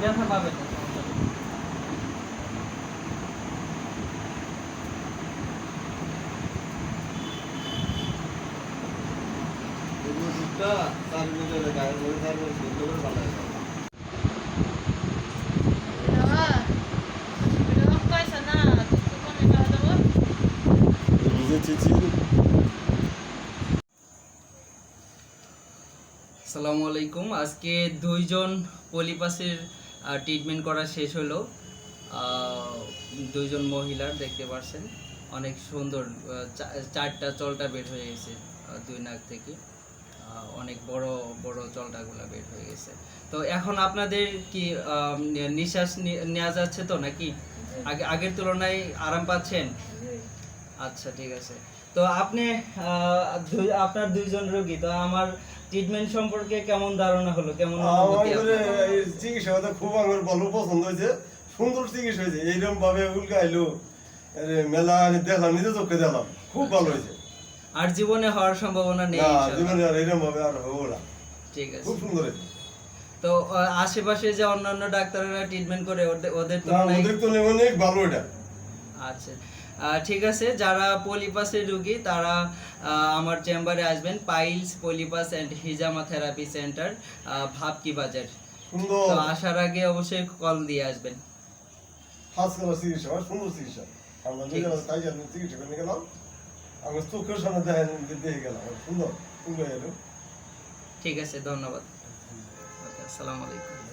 ব্যথা পাবেন না। আসসালামু আলাইকুম। আজকে দুইজন পলিপাসের ট্রিটমেন্ট করা শেষ হলো। দুইজন মহিলার দেখতে পাচ্ছেন অনেক সুন্দর চারটা চলটা বের হয়ে গেছে দুই নাক থেকে। অনেক বড় বড় চলটাগুলো বের হয়ে গেছে। তো এখন আপনাদের কি নিঃশ্বাস নেওয়া যাচ্ছে তো নাকি? আগে, আগের তুলনায় আরাম পাচ্ছেন? আচ্ছা ঠিক আছে। তো আপনি আপনার দুইজন রোগী, তো আমার ট্রিটমেন্ট সম্পর্কে কেমন ধারণা হলো? কেমন? এই চিকিৎসাটা খুব আমার ভালো পছন্দ হয়েছে। সুন্দর চিকিৎসা হয়েছে। এইরকম ভাবে উল্কাইলো আরে মেলা দেখলাম নিজে চোখে দেখলাম। খুব ভালো হয়েছে। আর জীবনে হওয়ার সম্ভাবনা নেই না জীবনে আর এরকম ভাবে আর হব না। ঠিক আছে। খুব সুন্দর হয়েছে। তো আশেপাশে যে অন্যান্য ডাক্তাররা ট্রিটমেন্ট করে ওদের ওদের তো অনেক ভালো এটা। আচ্ছা। ঠিক আছে যারা পলিপাসের রুগী তারা আমার চেম্বারে আসবেন পাইলস পলিপাস অ্যান্ড হিজামা থেরাপি সেন্টার ভাবকি বাজার। তো আসার আগে অবশ্যই কল দিয়ে আসবেন। চিকিৎসা সুন্দর চিকিৎসা। আমরা ঠিক। আছে। চিকিৎসা করে গেলাম। আমি চোখের সামনে দেখে দেখে গেলাম সুন্দর। সুন্দর ঠিক আছে ধন্যবাদ। আসসালামু আলাইকুম।